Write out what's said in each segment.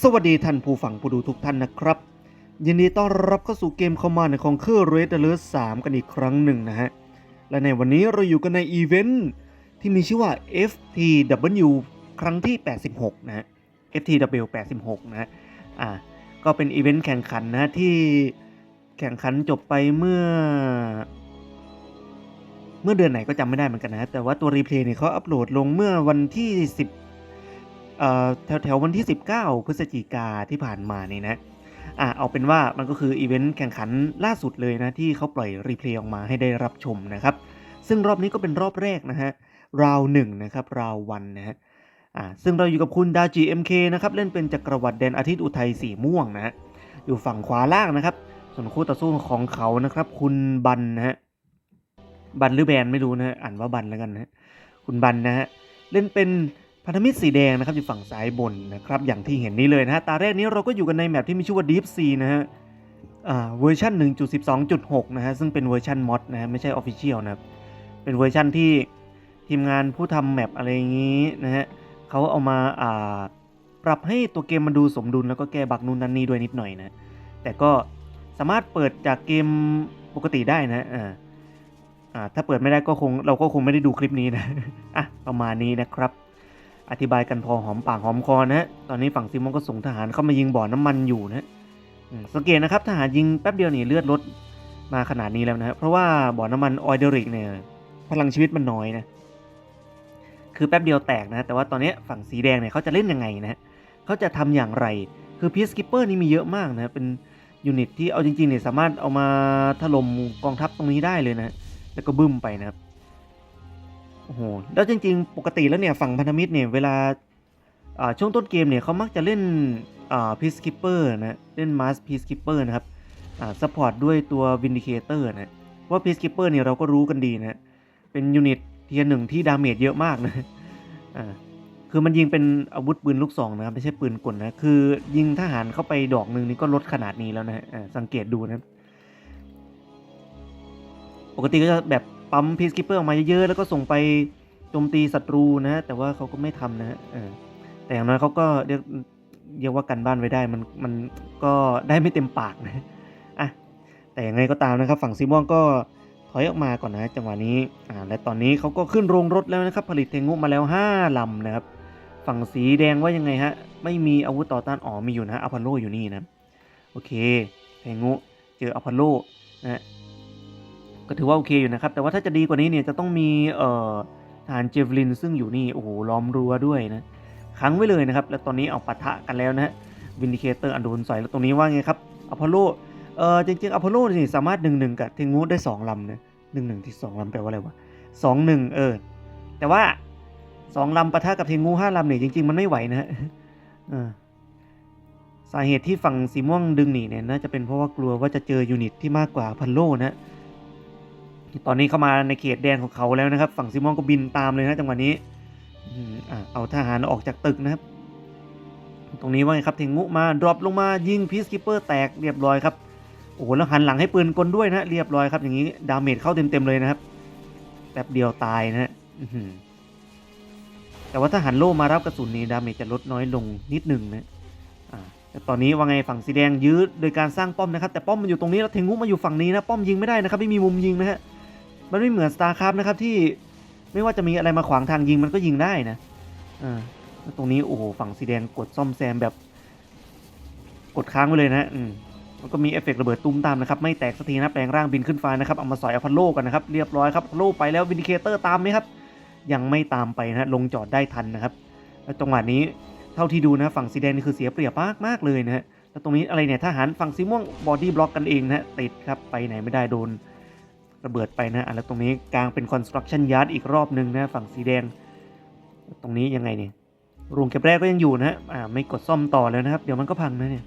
สวัสดีท่านผู้ฟังผู้ดูทุกท่านนะครับ ยินดีต้อนรับเข้าสู่เกมคอมมานด์ของเคอร์เรดเลอร์สกันอีกครั้งหนึ่งนะฮะ และในวันนี้เราอยู่กันในอีเวนต์ที่มีชื่อว่า FTW ครั้งที่ 86 นะฮะ FTW 86 นะฮะ อ่า ก็เป็นอีเวนต์แข่งขันนะที่แข่งขันจบไปเมื่อ เมื่อเดือนไหนก็จำไม่ได้เหมือนกันนะ แต่ว่าตัวรีเพลย์เนี่ยเขาอัปโหลดลงเมื่อวันที่ 10 แถวแถวๆวันที่ 19 พฤศจิกาที่ผ่านมานี่นะอะเอาเป็นว่ามันก็คืออีเวนต์แข่งขันล่าสุดเลยนะ ที่เขาปล่อยรีเพลย์ออกมาให้ได้รับชมนะครับ ซึ่งรอบนี้ก็เป็นรอบแรกนะฮะราวหนึ่งนะครับราววันนะฮะอ่าซึ่งเราอยู่กับคุณดาจิ MK นะครับเล่นเป็นจักรวรรดิแดนอาทิตย์อุทัยสีม่วงนะฮะอยู่ฝั่งขวาล่างนะครับ ส่วนคู่ต่อสู้ของเขานะครับ คุณบันนะฮะบันหรือแบนไม่รู้นะฮะอ่านว่าบันแล้วกันนะคุณบันนะฮะเล่นเป็น พันธมิตรสีแดงนะครับอยู่ฝั่งซ้ายบนนะครับอย่างที่เห็นนี้เลยนะฮะตาแรกนี้เราก็อยู่กันในแมปที่มีชื่อว่า Deep Sea นะฮะอ่าเวอร์ชัน1.12.6 นะฮะซึ่งเป็นเวอร์ชันมอดนะฮะไม่ใช่ Official นะเป็นเวอร์ชันที่ทีมงานผู้ทำแมปอะไรอย่างนี้นะฮะเขาเอามาอ่าปรับให้ตัวเกมมันดูสมดุลแล้วก็แก้บักนู่นนั่นนี่ด้วยนิดหน่อยนะแต่ก็สามารถเปิดจากเกมปกติได้นะอ่าอ่าถ้าเปิดไม่ได้ก็คงเราก็คงไม่ได้ดูคลิปนี้นะอะประมาณนี้นะครับ อธิบายกันพอหอมปากหอมคอนะฮะ ตอนนี้ฝั่งซิมอนก็ส่งทหารเข้ามายิงบ่อน้ำมันอยู่นะสังเกตนะครับทหารยิงแป๊บเดียวนี่เลือดลดมาขนาดนี้แล้วนะเพราะว่าบ่อน้ำมันออยเดริกเนี่ยพลังชีวิตมันน้อยนะคือแป๊บเดียวแตกนะ แต่ว่าตอนนี้ฝั่งสีแดงเนี่ยเขาจะเล่นยังไงนะเขาจะทำอย่างไร คือพีซกิปเปอร์นี่มีเยอะมากนะเป็นยูนิตที่เอาจริงๆเนี่ยสามารถเอามาถล่มกองทัพตรงนี้ได้เลยนะแล้วก็บึ้มไปนะครับ อ้โหแล้วจริง ๆ ปกติแล้วเนี่ยฝั่งพันธมิตรเนี่ยเวลาช่วงต้นเกมเนี่ยเขามักจะเล่นพีซกิปเปอร์นะเล่นมาสพีซกิปเปอร์นะครับอ่าซัพพอร์ตด้วยตัววินดิเคเตอร์นะว่าพีซกิปเปอร์เนี่ยเราก็รู้กันดีนะเป็นยูนิตเทียร์หนึ่งที่ดาเมจเยอะมากนะอ่าคือมันยิงเป็นอาวุธปืนลูกซองนะครับไม่ใช่ปืนกลนะคือยิงทหารเข้าไปดอกหนึ่งนี่ก็ลดขนาดนี้แล้วนะสังเกตดูนะ ปกติก็จะแบบ ปั๊มพีซกิปเปอร์ออกมาเยอะๆแล้วก็ส่งไปโจมตีศัตรูนะ แต่ว่าเขาก็ไม่ทำนะเออแต่อย่างน้อยเขาก็เรียกเรียกว่ากันบ้านไว้ได้มันมันก็ได้ไม่เต็มปากนะอะแต่ยังไงก็ตามนะครับ ฝั่งซีม่วงก็ถอยออกมาก่อนนะจังหวะนี้อ่าและตอนนี้เขาก็ขึ้นโรงรถแล้วนะครับ ผลิตเทงุมาแล้ว 5 ลำนะครับ ฝั่งสีแดงว่ายังไงฮะ ไม่มีอาวุธต่อต้านอ๋อมีอยู่นะอพอลโลอยู่นี่นะ โอเคเทงุเจออพอลโลนะ ก็ถือว่าโอเคอยู่นะครับ แต่ว่าถ้าจะดีกว่านี้เนี่ยจะต้องมีเอ่อทหารเจฟลินซึ่งอยู่นี่โอ้โหล้อมรั้วด้วยนะค้างไว้เลยนะครับ แล้วตอนนี้เอาปะทะกันแล้วนะฮะวินดิเคเตอร์อันโดนใส่แล้วตรงนี้ว่าไงครับอพอลโลเอ่อจริงๆอพอลโลนี่สามารถหนึ่งหนึ่งกับเทงูได้สองลำนะหนึ่งหนึ่งที่สองลำแปลว่าอะไรวะสองหนึ่งเออ แต่ว่าสองลำปะทะกับเทงูห้าลำเนี่ยจริง ๆ มันไม่ไหวนะฮะสาเหตุที่ฝั่งสีม่วงดึงหนีเนี่ยน่าจะเป็นเพราะว่ากลัวว่าจะเจอยูนิตที่มากกว่าพันโลนะ ตอนนี้เข้ามาในเขตแดนของเขาแล้วนะครับ ฝั่งซิมอนก็บินตามเลยนะจังหวะนี้อเอาทหารออกจากตึกนะครับ ตรงนี้ว่าไงครับเทงุมาดรอปลงมายิงพีซกิปเปอร์แตกเรียบร้อยครับโอ้โหแล้วหันหลังให้ปืนกลด้วยนะเรียบร้อยครับ อย่างนี้ดาเมจเข้าเต็มๆเลยนะครับแป๊บเดียวตายนะฮะแต่ว่าถ้าหันโล่มารับกระสุนนี้ดาเมจจะลดน้อยลงนิดหนึ่งนะแต่ตอนนี้ว่าไงฝั่งสีแดงยื้อโดยการสร้างป้อมนะครับ แต่ป้อมมันอยู่ตรงนี้แล้วเทงุมาอยู่ฝั่งนี้นะป้อมยิงไม่ได้นะครับไม่มีมุมยิงนะฮะ มันไม่เหมือน StarCraft นะครับที่ไม่ว่าจะมีอะไรมาขวางทางยิงมันก็ยิงได้นะอ่าตรงนี้โอ้โหฝั่งสีแดงกดซ่อมแซมแบบ กดค้างไว้เลยนะอืมมันก็มีเอฟเฟกต์ระเบิดตุ้มตามนะครับ ไม่แตกสักทีนะแปลงร่างบินขึ้นฟ้านะครับ เอามาสอยอพอลโลกันนะครับ เรียบร้อยครับลโลไปแล้ววินดิเคเตอร์ตามไหมครับ ยังไม่ตามไปนะลงจอดได้ทันนะครับแล้วจังหวะนี้เท่าที่ดูนะฝั่งสีแดงนี่คือเสียเปรียบมากมากเลยนะฮะแล้วตรงนี้อะไรเนี่ยทหารฝั่งสีม่วงบอดี้บล็อกกันเองนะติดครับไปไหนไม่ได้โดน ระเบิดไปนะอะแล้วตรงนี้กลางเป็น construction yard อีกรอบหนึ่งนะฝั่งสีแดง ตรงนี้ยังไงเนี่ยโรงเก็บแรกก็ยังอยู่นะอ่าไม่กดซ่อมต่อแล้วนะครับ เดี๋ยวมันก็พังนะเนี่ย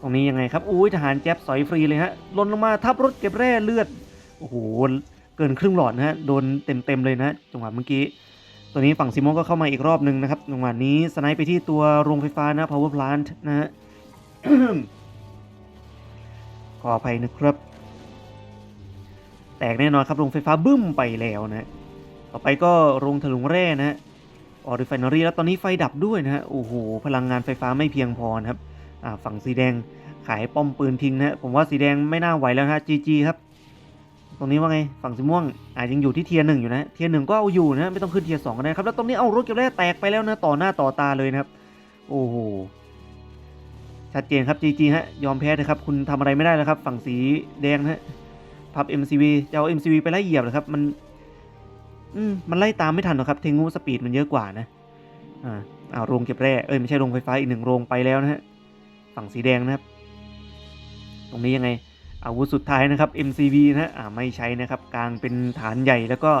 ตรงนี้ยังไงครับ อุ้ยทหารแจ๊บสอยฟรีเลยฮะลนลงมาทับรถเก็บแร่เลือด โอ้โห เกินครึ่งหลอดนะฮะ โดนเต็มๆเลยนะจังหวะเมื่อกี้ ตัวนี้ฝั่งซิมอนก็เข้ามาอีกรอบหนึ่งนะครับ จังหวะนี้สไนป์ไปที่ตัวโรงไฟฟ้านะ power plant นะฮะ ขออภัยนะครับ แตกแน่นอนครับโรงไฟฟ้าบึ้มไปแล้วนะต่อไปก็โรงถลุงแร่นะฮะออริไฟนอรี่แล้วตอนนี้ไฟดับด้วยนะฮะโอ้โหพลังงานไฟฟ้าไม่เพียงพอนะครับฝั่งสีแดงขายป้อมปืนทิ้งนะฮะผมว่าสีแดงไม่น่าไหวแล้วนะฮะจีจีครับ ตรงนี้ว่าไงฝั่งสีม่วงอาจยังอยู่ที่เทียร์หนึ่งอยู่นะเทียร์หนึ่งก็เอาอยู่นะไม่ต้องขึ้นเทียร์สองก็ได้ครับแล้วตรงนี้เอารถเก็บแร่แตกไปแล้วนะต่อหน้าต่อตาเลยนะครับ โอ้โหชัดเจนครับ GG ฮะยอมแพ้นะครับคุณทำอะไรไม่ได้แล้วครับ ฝั่งสีแดงนะฮะ พับ MCV จะเอา MCV ไปไล่เหยียบเหรอครับ มัน อืมมันไล่ตามไม่ทันหรอกครับ เทงูสปีดมันเยอะกว่านะ อ่าอ่าโรงเก็บแร่ เอ้ยไม่ใช่โรงไฟฟ้าอีกหนึ่งโรงไปแล้วนะฮะ ฝั่งสีแดงนะครับ ตรงนี้ยังไง อาวุธสุดท้ายนะครับ MCV นะอ่าไม่ใช้นะครับ กลางเป็นฐานใหญ่แล้วก็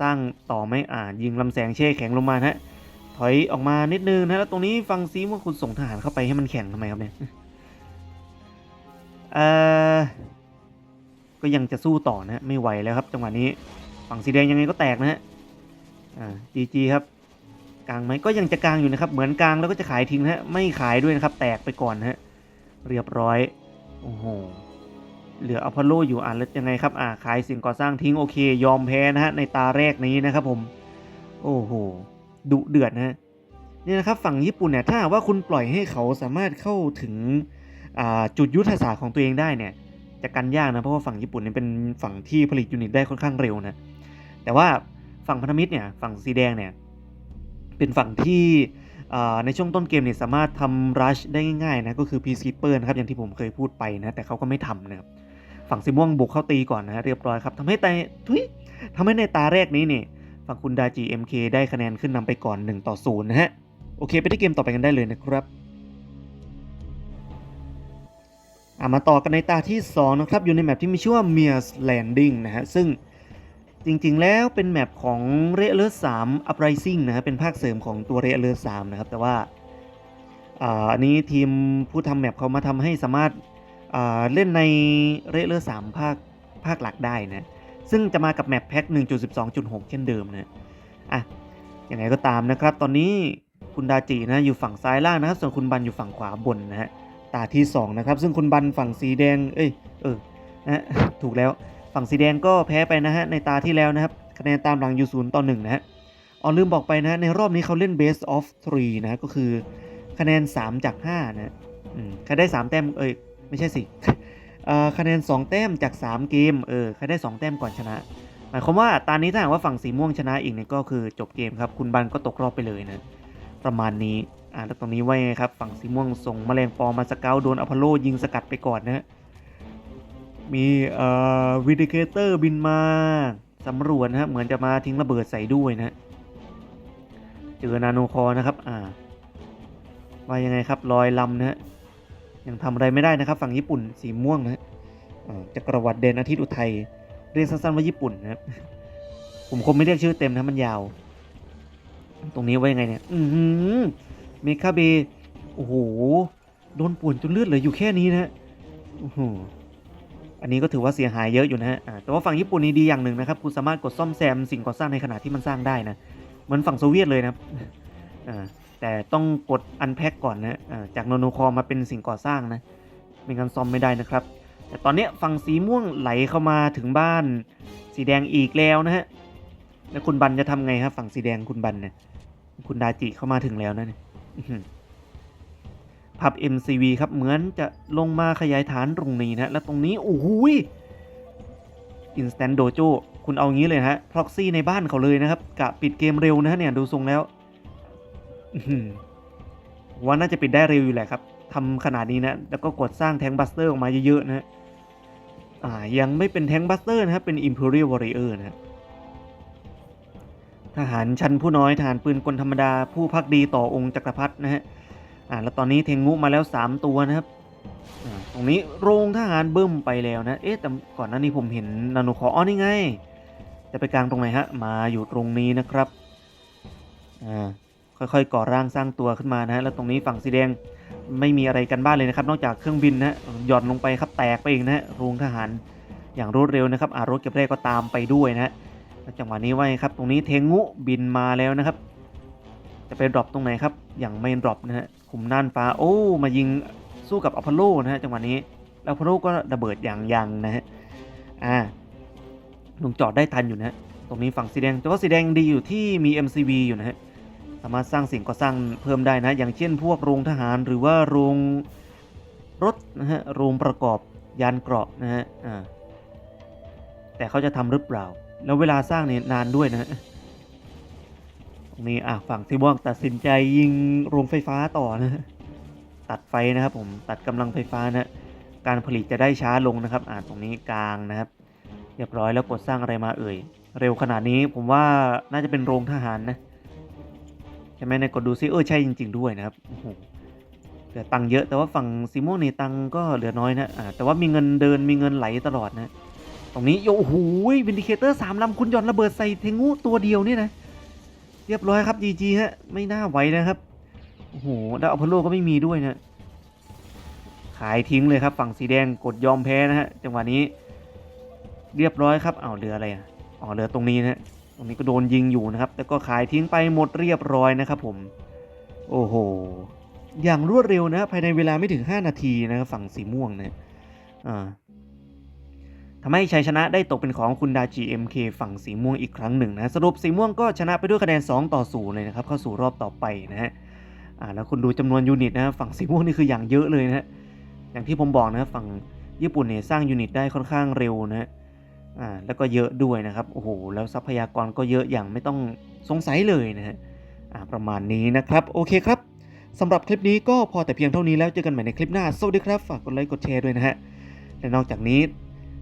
สร้างต่อไม่อ่ายิงลำแสงเช่แข็งลงมานะฮะ ถอยออกมานิดนึงนะแล้วตรงนี้ฟังซีว่าคุณส่งทหารเข้าไปให้มันแข็งทำไมครับเนี่ยเอ่อ ก็ยังจะสู้ต่อนะฮะไม่ไหวแล้วครับ จังหวะนี้ฝั่งสีแดงยังไงก็แตกนะฮะอ่าจีจีครับกลางไหมก็ยังจะกลางอยู่นะครับ เหมือนกลางแล้วก็จะขายทิ้งนะฮะไม่ขายด้วยนะครับ แตกไปก่อนนะฮะเรียบร้อยโอ้โหเหลืออพอลโลอยู่อะแล้วยังไงครับอ่าขายสิ่งก่อสร้างทิ้งโอเค ยอมแพ้นะฮะในตาแรกนี้นะครับผม โอ้โหดุเดือดนะฮะนี่นะครับฝั่งญี่ปุ่นเนี่ยถ้าว่าคุณปล่อยให้เขาสามารถเข้าถึงจุดยุทธศาสตร์ของตัวเองได้เนี่ย จะกันยากนะเพราะว่าฝั่งญี่ปุ่นเนี่ยเป็นฝั่งที่ผลิตยูนิตได้ค่อนข้างเร็วนะแต่ว่าฝั่งพันธมิตรเนี่ยฝั่งสีแดงเนี่ยเป็นฝั่งที่ในช่วงต้นเกมเนี่ยสามารถทำรัชได้ง่ายๆนะก็คือ Peacekeeper นะครับอย่างที่ผมเคยพูดไปนะแต่เขาก็ไม่ทำนะครับฝั่งสีม่วงบุกเข้าตีก่อนนะเรียบร้อยครับทำให้ในทุยทำให้ในตาแรกนี้เนี่ยฝั่งคุณดาจิ MK ได้คะแนนขึ้นนำไปก่อน 1 ต่อ 0 นะฮะ โอเค ไปที่เกมต่อไปกันได้เลยนะครับ อะมาต่อกันในตาที่ 2 นะครับ อยู่ในแมปที่มีชื่อว่า Mears Landing นะฮะ ซึ่งจริงๆ แล้วเป็นแมปของเรเลอร์3 Uprising นะฮะ เป็นภาคเสริมของตัวเรเลอร์3นะครับ แต่ว่าอ่าอันนี้ทีมผู้ทำแมปเขามาทำให้สามารถเล่นในเรเลอร์สามภาคภาคหลักได้นะ ซึ่งจะมากับแมปแพ็ก1.12.6 เช่นเดิมนะอะยังไงก็ตามนะครับ ตอนนี้คุณดาจินะอยู่ฝั่งซ้ายล่างนะครับ ส่วนคุณบันอยู่ฝั่งขวาบนนะฮะ ตาที่2นะครับซึ่งคุณบันฝั่งสีแดงเอ้ยเออนะถูกแล้วฝั่งสีแดงก็แพ้ไปนะฮะในตาที่แล้วนะครับคะแนนตามหลังอยู่ศูนย์ต่อหนึ่งนะฮะอ๋อลืมบอกไปนะในรอบนี้เขาเล่น best of 3นะฮะก็คือคะแนน 3 จาก5นะฮะอืมใครได้ 3 แต้มเอ้ยไม่ใช่สิคะแนน 2 แต้มจาก 3 เกมเออใครได้ 2 แต้มก่อนชนะ หมายความว่าตอนนี้ถ้าหากว่าฝั่งสีม่วงชนะอีกเนี่ยก็คือจบเกมครับ คุณบันก็ตกรอบไปเลยนะ ประมาณนี้ อ่าแล้วตรงนี้ว่ายังไงครับ ฝั่งสีม่วงส่งแมลงปอมาสเกลโดนอพอลโลยิงสกัดไปก่อนนะฮะมีเอ่อวิดิเคเตอร์บินมาสำรวจนะฮะเหมือนจะมาทิ้งระเบิดใส่ด้วยนะเจอนาโนคอนะครับอ่าว่ายังไงครับลอยลำนะฮะยังทำอะไรไม่ได้นะครับ ฝั่งญี่ปุ่นสีม่วงนะฮะจักรวรรดิเดนอาทิตย์อุทัยเรียกสั้นๆว่าญี่ปุ่นนะครับผมคงไม่เรียกชื่อเต็มนะมันยาว ตรงนี้ว่ายังไงเนี่ย อือ เมคาเบโอ้โห โดนป่วนจนเลือดเหลืออยู่แค่นี้นะฮะโอ้โหอันนี้ก็ถือว่าเสียหายเยอะอยู่นะฮะแต่ว่าฝั่งญี่ปุ่นนี่ดีอย่างหนึ่งนะครับ คุณสามารถกดซ่อมแซมสิ่งก่อสร้างในขณะที่มันสร้างได้นะ เหมือนฝั่งโซเวียตเลยนะอ่าแต่ต้องกดอันแพ็กก่อนนะอ่าจากโนโนคอมาเป็นสิ่งก่อสร้างนะ ไม่งั้นซ่อมไม่ได้นะครับ แต่ตอนนี้ฝั่งสีม่วงไหลเข้ามาถึงบ้าน สีแดงอีกแล้วนะฮะ แล้วคุณบันจะทำไงครับฝั่งสีแดงคุณบันเนี่ย คุณดาจิเข้ามาถึงแล้วนะเนี่ย อื้อหือพับ MCV ครับ เหมือนจะลงมาขยายฐานตรงนี้นะ แล้วตรงนี้ โอ้โหย Instant Dojo คุณเอางี้เลยนะฮะ Proxy ในบ้านเขาเลยนะครับ กะปิดเกมเร็วนะเนี่ย ดูทรงแล้วว่าน่าจะปิดได้เร็วอยู่แหละครับทำขนาดนี้นะ แล้วก็กดสร้างแทงบัสเตอร์ออกมาเยอะๆนะฮะอ่ายังไม่เป็นแทงบัสเตอร์นะครับเป็น Imperial Warrior นะฮะ ทหารชั้นผู้น้อยทหารปืนกลธรรมดา ผู้พักดีต่อองค์จักรพรรดินะฮะอ่าแล้วตอนนี้เทงงุมาแล้ว 3 ตัวนะครับอ่าตรงนี้โรงทหารเบิ่มไปแล้วนะ เอ๊ะแต่ก่อนหน้านี้ผมเห็นนาโนคออ๋อนี่ไง จะไปกลางตรงไหนฮะ มาอยู่ตรงนี้นะครับอ่าค่อยๆก่อร่างสร้างตัวขึ้นมานะฮะ แล้วตรงนี้ฝั่งสีแดงไม่มีอะไรกันบ้านเลยนะครับ นอกจากเครื่องบินนะฮะหย่อนลงไปครับแตกไปเอีกนะฮะโรงทหารอย่างรวดเร็วนะครับอารถเก็บแรกก็ตามไปด้วยนะฮะ แล้วจังหวะนี้ไว่าไงครับ ตรงนี้เทงุบินมาแล้วนะครับ จะไปดรอปตรงไหนครับ อย่างไม่ดรอปนะฮะขุมน่านฟ้าโอ้มายิงสู้กับอพอลโลนะฮะจังหวะนี้แล้วอพอลโลก็ระเบิดอย่างยังนะฮะอ่าลงจอดได้ทันอยู่นะฮะตรงนี้ฝั่งสีแดงแต่ว่าสีแดงดีอยู่ที่มี MCV อยู่นะฮะสามารถสร้างสิ่งก่อสร้างเพิ่มได้นะ อย่างเช่นพวกโรงทหารหรือว่าโรงรถนะฮะโรงประกอบยานเกราะนะฮะอ่าแต่เขาจะทำหรือเปล่า แล้วเวลาสร้างเนี่ยนานด้วยนะฮะตรงนี้อะฝั่งซีม่วงตัดสินใจยิงโรงไฟฟ้าต่อนะตัดไฟนะครับผมตัดกำลังไฟฟ้านะการผลิตจะได้ช้าลงนะครับ อ่าตรงนี้กลางนะครับเรียบร้อยแล้วกดสร้างอะไรมาเอ่ย เร็วขนาดนี้ผมว่าน่าจะเป็นโรงทหารนะใช่ไหมในกดดูซิเออใช่จริง ๆ ด้วยนะครับโอ้โหเหลือตังค์เยอะแต่ว่าฝั่งซีม่วงนี่ตังก็เหลือน้อยนะอ่าแต่ว่ามีเงินเดินมีเงินไหลตลอดนะ รงนี้โยโอ้โหวินดิเคเตอร์สามลำคุณหย่อนระเบิดใส่เทงูตัวเดียวเนี่ยนะ เรียบร้อยครับจีจีฮะ ไม่น่าไหวนะครับ โอ้โหแล้วอพอลโลก็ไม่มีด้วยนะ ขายทิ้งเลยครับ ฝั่งสีแดงกดยอมแพ้นะฮะ จังหวะนี้ เรียบร้อยครับเอาเรืออะไรอะอ๋อเรือตรงนี้นะฮะตรงนี้ก็โดนยิงอยู่นะครับแต่ก็ขายทิ้งไปหมดเรียบร้อยนะครับผม โอ้โห อย่างรวดเร็วนะ ภายในเวลาไม่ถึง 5 นาทีนะครับฝั่งสีม่วงนะอ่า ทำให้ชัยชนะได้ตกเป็นของคุณดาจิ MK ฝั่งสีม่วงอีกครั้งหนึ่งนะ สรุปสีม่วงก็ชนะไปด้วยคะแนน 2 ต่อ0เลยนะครับ เข้าสู่รอบต่อไปนะฮะอ่าแล้วคุณดูจำนวนยูนิตนะฝั่งสีม่วงนี่คืออย่างเยอะเลยนะฮะอย่างที่ผมบอกนะฝั่งญี่ปุ่นเนี่ยสร้างยูนิตได้ค่อนข้างเร็วนะฮะอ่าแล้วก็เยอะด้วยนะครับโอ้โหแล้วทรัพยากรก็เยอะอย่างไม่ต้องสงสัยเลยนะฮะอ่าประมาณนี้นะครับโอเคครับสำหรับคลิปนี้ก็พอแต่เพียงเท่านี้แล้วเจอกันใหม่ในคลิปหน้าสวัสดีครับฝากกดไลค์กดแชร์ด้วยนะฮะและนอกจากนี้